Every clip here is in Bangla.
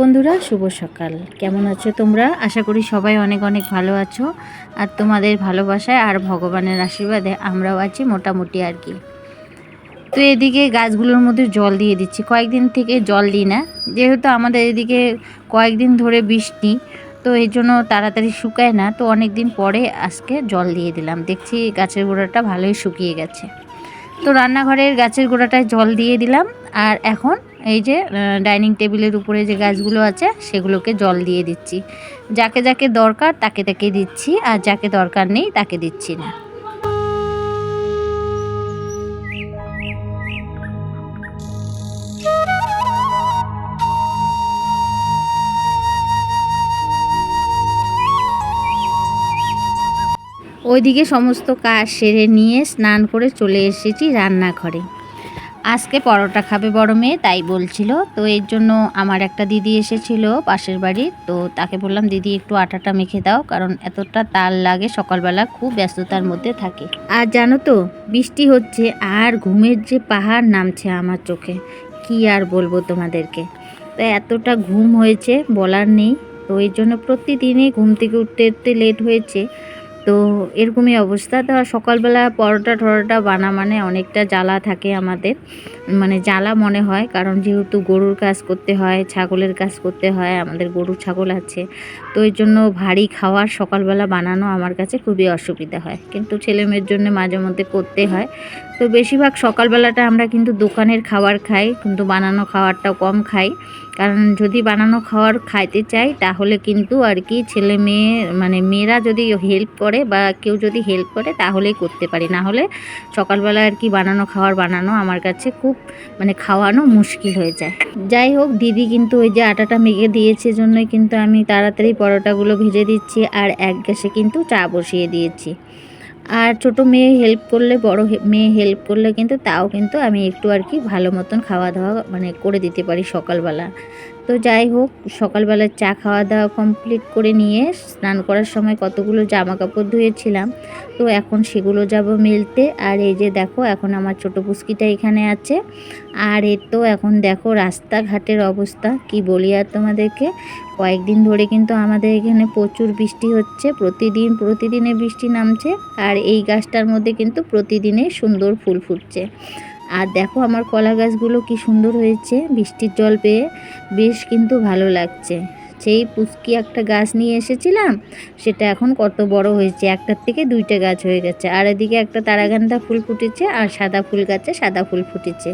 বন্ধুরা, শুভ সকাল। কেমন আছো তোমরা? আশা করি সবাই অনেক অনেক ভালো আছো। আর তোমাদের ভালোবাসায় আর ভগবানের আশীর্বাদে আমরাও আছি মোটামুটি আর কি। তো এদিকে গাছগুলোর মধ্যে জল দিয়ে দিচ্ছি। কয়েকদিন থেকে জল দিই না। যেহেতু আমাদের এদিকে কয়েকদিন ধরে বৃষ্টি, তো এই জন্য তাড়াতাড়ি শুকায় না। তো অনেক দিন পরে আজকে জল দিয়ে দিলাম। দেখছি গাছের গোড়াটা ভালোই শুকিয়ে গেছে। তো রান্নাঘরের গাছের গোড়াটায় জল দিয়ে দিলাম। আর এখন এই যে ডাইনিং টেবিলের উপরে যে গাছগুলো আছে, সেগুলোকে জল দিয়ে দিচ্ছি। যাকে যাকে দরকার তাকে তাকে দিচ্ছি, আর যাকে দরকার নেই তাকে দিচ্ছি না। ওইদিকে সমস্ত কাজ সেরে নিয়ে স্নান করে চলে এসেছি রান্নাঘরে। আজকে পরোটা খাবে বড় মেয়ে, তাই বলছিল। তো এর জন্য আমার একটা দিদি এসেছিল পাশের বাড়ির তো তাকে বললাম, দিদি, একটু আটাটা মেখে দাও, কারণ এতটা তাল লাগে, সকালবেলা খুব ব্যস্ততার মধ্যে থাকে। আর জানো তো, বৃষ্টি হচ্ছে আর ঘুমের যে পাহাড় নামছে আমার চোখে, কি আর বলব তোমাদেরকে? তো এতটা ঘুম হয়েছে, বলার নেই। তো এই জন্য প্রতিদিনই ঘুম থেকে উঠতে উঠতে লেট হয়েছে। তো এরকমই অবস্থা। তো সকালবেলা পরোটা ঠরোটা বানা মানে অনেকটা জ্বালা থাকে আমাদের। মানে জ্বালা মনে হয়, কারণ যেহেতু গরুর কাজ করতে হয়, ছাগলের কাজ করতে হয়, আমাদের গরু ছাগল আছে। তো এর জন্য ভারী খাওয়ার সকালবেলা বানানো আমার কাছে খুবই অসুবিধা হয়। কিন্তু ছেলে মেয়ের জন্য মাঝে মধ্যে করতে হয়। তো বেশিরভাগ সকালবেলাটা আমরা কিন্তু দোকানের খাবার খাই, কিন্তু বানানো খাবারটাও কম খাই। কারণ যদি বানানো খাবার খাইতে চাই, তাহলে কিন্তু আর কি ছেলে মেয়ে মানে মেয়েরা যদি হেল্প করে বা কেউ যদি হেল্প করে, তাহলেই করতে পারি। না হলে সকালবেলা আর কি বানানো খাবার বানানো আমার কাছে খুব মানে খাওয়ানো মুশকিল হয়ে যায়। যাই হোক, দিদি কিন্তু ওই যে আটাটা মেঘে দিয়েছে জন্যই কিন্তু আমি তাড়াতাড়ি পরোটাগুলো ভেজে দিচ্ছি আর এক গ্যাসে কিন্তু চা বসিয়ে দিয়েছি। আর ছোট মেয়ে হেল্প করলে, বড় মেয়ে হেল্প করলে কিন্তু তাও কিন্তু আমি একটু আর কি ভালো মতন খাওয়া দাওয়া মানে করে দিতে পারি সকালবেলা। তো যাই হোক, সকালবেলা চা খাওয়া দাওয়া কমপ্লিট করে নিয়ে স্নান করার সময় কতগুলো জামা কাপড় ধুয়েছিলাম। তো এখন সেগুলো যাব মেলতে। আর এই যে দেখো, এখন আমার ছোট পুস্কিটা এখানে আছে। আর এর তো এখন দেখো রাস্তাঘাটের অবস্থা, কি বলি আর তোমাদেরকে? কয়েকদিন ধরে কিন্তু আমাদের এখানে প্রচুর বৃষ্টি হচ্ছে, প্রতিদিন, প্রতিদিনে বৃষ্টি নামছে। আর এই গাছটার মধ্যে কিন্তু প্রতিদিনে সুন্দর ফুল ফুটছে। আর দেখো আমার কলা গাছগুলো কি সুন্দর হয়েছে, বৃষ্টির জল পেয়ে। বেশ কিন্তু ভালো লাগছে। সেই পুচকি একটা গাছ নিয়ে এসেছিলাম, সেটা এখন কত বড় হয়েছে, একটার থেকে দুইটা গাছ হয়ে গেছে। আর এদিকে একটা তারাগান্ধা ফুল ফুটেছে আর সাদা ফুল গাছে সাদা ফুল ফুটেছে,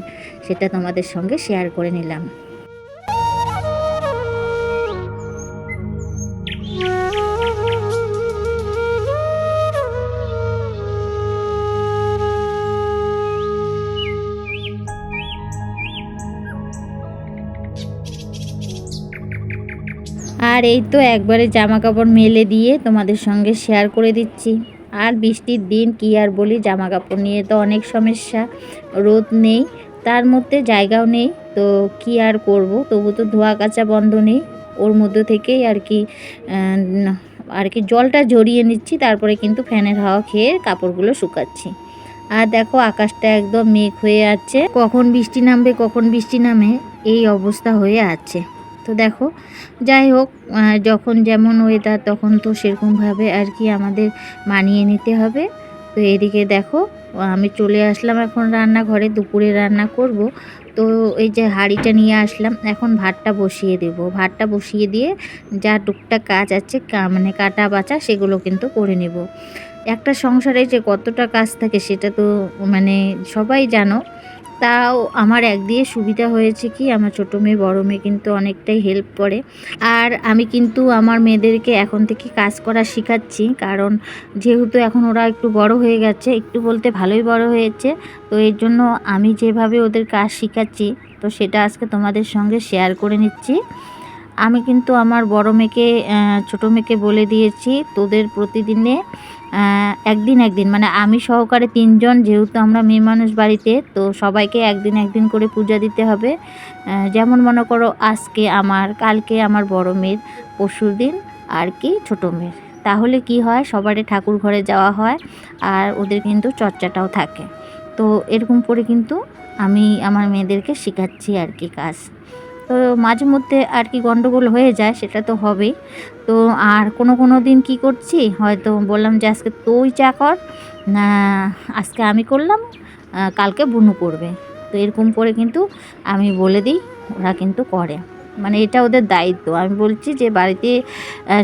সেটা তোমাদের সঙ্গে শেয়ার করে নিলাম। আর এই তো একবারে জামা কাপড় মেলে দিয়ে তোমাদের সঙ্গে শেয়ার করে দিচ্ছি। আর বৃষ্টির দিন কি আর বলি জামা কাপড় নিয়ে তো অনেক সমস্যা, রোদ নেই, তার মধ্যে জায়গাও নেই, তো কি আর করব? তবু তো ধোয়া কাচা বন্ধ নেই, ওর মধ্যে থেকেই আর কি আর কি জলটা ঝরিয়ে নিচ্ছি, তারপরে কিন্তু ফ্যানের হাওয়া খেয়ে কাপড়গুলো শুকাচ্ছি। আর দেখো আকাশটা একদম মেঘ হয়ে আছে। কখন বৃষ্টি নামবে, কখন বৃষ্টি নামে, এই অবস্থা হয়ে আছে। তো দেখো, যাই হোক যখন যেমন ওয়েদার তখন তো সেরকমভাবে আর কি আমাদের মানিয়ে নিতে হবে। তো এদিকে দেখো, আমি চলে আসলাম এখন রান্নাঘরে, দুপুরে রান্না করব। তো এই যে হাঁড়িটা নিয়ে আসলাম, এখন ভাতটা বসিয়ে দেব। ভাতটা বসিয়ে দিয়ে যা টুকটাক কাজ আছে মানে কাটা বাছা, সেগুলো কিন্তু করে নেব। একটা সংসারে যে কতটা কাজ থাকে, সেটা তো মানে সবাই জানো। তাও আমার একদিকে সুবিধা হয়েছে কি, আমার ছোটো মেয়ে, বড় মেয়ে কিন্তু অনেকটাই হেল্প করে। আর আমি কিন্তু আমার মেয়েদেরকে এখন থেকে কাজ করা শেখাচ্ছি, কারণ যেহেতু এখন ওরা একটু বড় হয়ে গেছে, একটু বলতে ভালোই বড় হয়েছে, তো এর জন্য আমি যেভাবে ওদের কাজ শেখাচ্ছি, তো সেটা আজকে তোমাদের সঙ্গে শেয়ার করে নিচ্ছি। আমি কিন্তু আমার বড় মেয়েকে ছোটো মেয়েকে বলে দিয়েছি, তোদের প্রতিদিনে একদিন একদিন মানে আমি সহকারে তিনজন, যেহেতু আমরা মেয়ে মানুষ বাড়িতে, তো সবাইকে একদিন একদিন করে পূজা দিতে হবে। যেমন মনে করো আজকে আমার, কালকে আমার বড় মেয়ের, পরশুর দিন আর কি ছোটো মেয়ের। তাহলে কি হয়, সবারই ঠাকুর ঘরে যাওয়া হয় আর ওদের কিন্তু চর্চাটাও থাকে। তো এরকম করে কিন্তু আমি আমার মেয়েদেরকে শেখাচ্ছি আর কি কাজ। তো মাঝে মধ্যে আর কি গন্ডগোল হয়ে যায়, সেটা তো হবেই। তো আর কোনো কোনো দিন কি করছি? হয়তো বললাম যে আজকে তুই চা কর আজকে আমি করলাম কালকে বুনু করবে। তো এরকম করে কিন্তু আমি বলে দিই, ওরা কিন্তু করে। মানে এটা ওদের দায়িত্ব। আমি বলছি যে বাড়িতে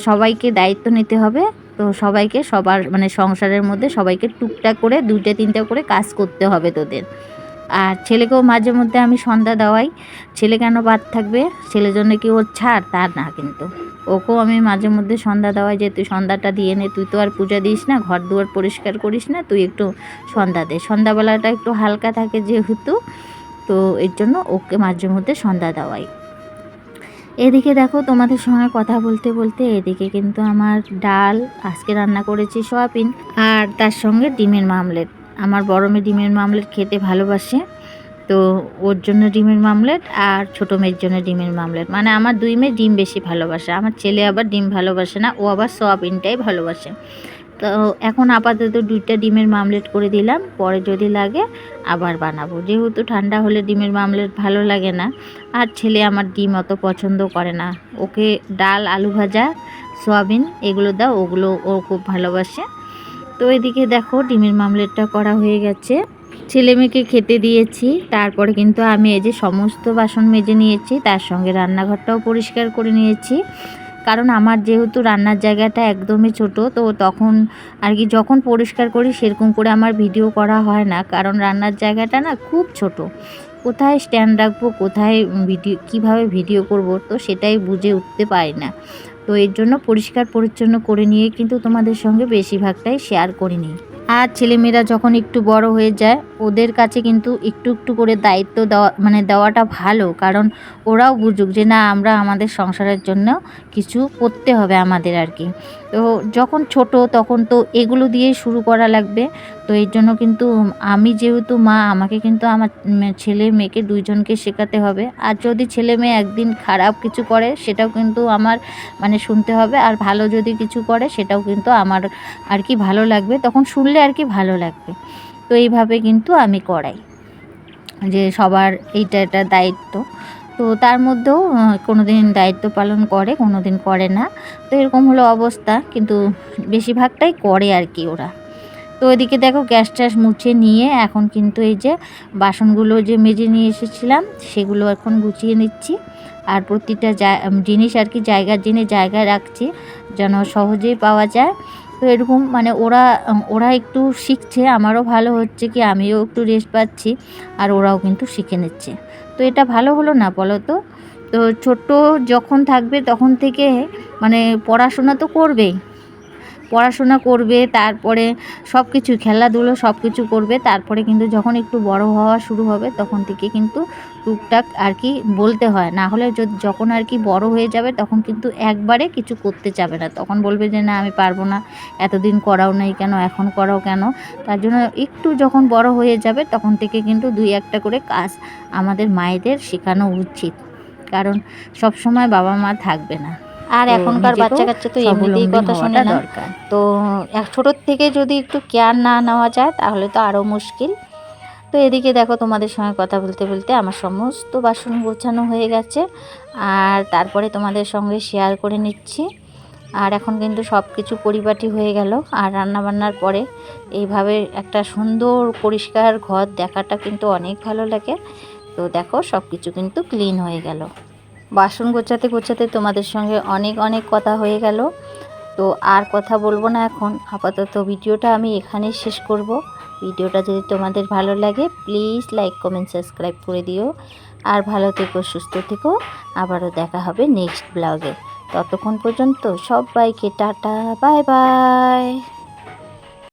সবাইকে দায়িত্ব নিতে হবে। তো সবাইকে সবার মানে সংসারের মধ্যে সবাইকে টুকটাক করে, দুইটা, তিনটা করে কাজ করতে হবে তোদের। আর ছেলেকেও মাঝে মধ্যে আমি সন্ধ্যা দেওয়াই। ছেলে কেন বাদ থাকবে? ছেলের জন্য কি ওর ছাড়? তা না কিন্তু। ওকেও আমি মাঝে মধ্যে সন্ধ্যা দেওয়াই যে তুই সন্ধ্যাটা দিয়ে নে, তুই তো আর পূজা দিস না ঘর দুয়ার পরিষ্কার করিস না, তুই একটু সন্ধ্যা দে। সন্ধ্যাবেলাটা একটু হালকা থাকে যেহেতু, তো এর জন্য ওকে মাঝে মধ্যে সন্ধ্যা দেওয়াই। এদিকে দেখো তোমাদের সঙ্গে কথা বলতে বলতে এদিকে কিন্তু আমার ডাল, আজকে রান্না করেছি সোয়াবিন, আর তার সঙ্গে ডিমের মামলেট। আমার বড় মেয়ে ডিমের মামলেট খেতে ভালোবাসে। তো ওর জন্য ডিমের মামলেট আর ছোটো মেয়ের জন্য ডিমের মামলেট। মানে আমার দুই মেয়ে ডিম বেশি ভালোবাসে। আমার ছেলে আবার ডিম ভালোবাসে না, ও আবার সোয়াবিনটাই ভালোবাসে। তো এখন আপাতত দুইটা ডিমের মামলেট করে দিলাম। পরে যদি লাগে আবার বানাবো। যেহেতু ঠান্ডা হলে ডিমের মামলেট ভালো লাগে না। আর ছেলে আমার ডিম অত পছন্দ করে না। ওকে ডাল, আলু ভাজা, সয়াবিন এগুলো দাও, ওগুলো ও খুব ভালোবাসে। তো এদিকে দেখো ডিমের মামলেটটা করা হয়ে গেছে। ছেলে মেয়েকে খেতে দিয়েছি, তারপরে কিন্তু আমি এই যে সমস্ত বাসন মেজে নিয়েছি, তার সঙ্গে রান্নাঘরটাও পরিষ্কার করে নিয়েছি। কারণ আমার যেহেতু রান্নার জায়গাটা একদমই ছোট, তো তখন আর কি যখন পরিষ্কার করি সেরকম করে আমার ভিডিও করা হয় না। কারণ রান্নার জায়গাটা না খুব ছোট। কোথায় স্ট্যান্ড রাখব, কোথায় ভিডিও, কীভাবে ভিডিও করব, তো সেটাই বুঝে উঠতে পারি না। তো এর জন্য পরিষ্কার পরিচ্ছন্ন করে নিয়ে কিন্তু তোমাদের সঙ্গে বেশিরভাগটাই শেয়ার করে নিই। আর ছেলেমেয়েরা যখন একটু বড় হয়ে যায়, ওদের কাছে কিন্তু একটু একটু করে দায়িত্ব দেওয়া মানে দেওয়াটা ভালো। কারণ ওরাও বুঝুক যে না, আমরা আমাদের সংসারের জন্য কিছু করতে হবে আমাদের আর কি। তো যখন ছোট তখন তো এগুলো দিয়েই শুরু করা লাগবে। তো এর জন্য কিন্তু আমি যেহেতু মা, আমাকে কিন্তু আমার ছেলে মেয়েকে দুইজনকে শেখাতে হবে। আর যদি ছেলে মেয়ে একদিন খারাপ কিছু করে, সেটাও কিন্তু আমার মানে শুনতে হবে। আর ভালো যদি কিছু করে, সেটাও কিন্তু আমার আর কি ভালো লাগবে। তখন শুনলে আর কি ভালো লাগবে। তো এইভাবে কিন্তু আমি করাই। যে সবার এইটা একটা দায়িত্ব। তো তার মধ্যেও কোনো দিন দায়িত্ব পালন করে কোনো দিন করে না। তো এরকম হলো অবস্থা, কিন্তু বেশিরভাগটাই করে আর কি ওরা। তো ওইদিকে দেখো গ্যাস ট্যাস মুছে নিয়ে এখন কিন্তু এই যে বাসনগুলো যে মেজে নিয়ে এসেছিলাম, সেগুলো এখন গুছিয়ে নিচ্ছি। আর প্রতিটা জিনিস আর কি জায়গার জিনিস জায়গায় রাখছি, যেন সহজেই পাওয়া যায়। তো এরকম মানে ওরা ওরা একটু শিখছে, আমারও ভালো হচ্ছে কি, আমিও একটু রেস্ট পাচ্ছি, আর ওরাও কিন্তু শিখে নিচ্ছে। তো এটা ভালো হলো না বলো তো? তো ছোট্ট যখন থাকবে তখন থেকে মানে পড়াশোনা তো করবেই। পড়াশোনা করবে, তারপরে সব কিছু খেলাধুলো সব কিছু করবে, তারপরে কিন্তু যখন একটু বড় হওয়া শুরু হবে তখন থেকে কিন্তু টুকটাক আর কি বলতে হয়। না হলে যখন আর কি বড় হয়ে যাবে তখন কিন্তু একবারে কিছু করতে চাবে না। তখন বলবে যে, না, আমি পারব না। এতদিন করাও নাই কেন? এখন করাও কেন? তার জন্য একটু যখন বড় হয়ে যাবে তখন থেকে কিন্তু দুই একটা করে কাজ আমাদের মায়েদের শেখানো উচিত। কারণ সব সময় বাবা মা থাকবে না। আর এখনকার বাচ্চা কাচ্চা তো এমনিতেই কথা শোনে না। দরকার। তো এক ছোটোর থেকে যদি একটু কেয়ার না নেওয়া যায় তাহলে তো আরও মুশকিল। তো এদিকে দেখো তোমাদের সঙ্গে কথা বলতে বলতে আমার সমস্ত বাসন গোছানো হয়ে গেছে। আর তারপরে তোমাদের সঙ্গে শেয়ার করে নিচ্ছি। আর এখন কিন্তু সব কিছু পরিপাটি হয়ে গেল। আর রান্না বান্নার পরে এইভাবে একটা সুন্দর পরিষ্কার ঘর দেখাটা কিন্তু অনেক ভালো লাগে। তো দেখো সব কিছু কিন্তু ক্লিন হয়ে গেল। বাসন গোছাতে গোছাতে তোমাদের সঙ্গে অনেক অনেক কথা হয়ে গেল। তো আর কথা বলব না এখন। আপাতত ভিডিওটা আমি এখানেই শেষ করব। ভিডিওটা যদি তোমাদের ভালো লাগে প্লিজ লাইক কমেন্ট সাবস্ক্রাইব করে দিও। আর ভালো থেকো, সুস্থ থেকো। আবারও দেখা হবে নেক্সট ব্লগে ততক্ষণ পর্যন্ত সবাইকে টাটা বাই বাই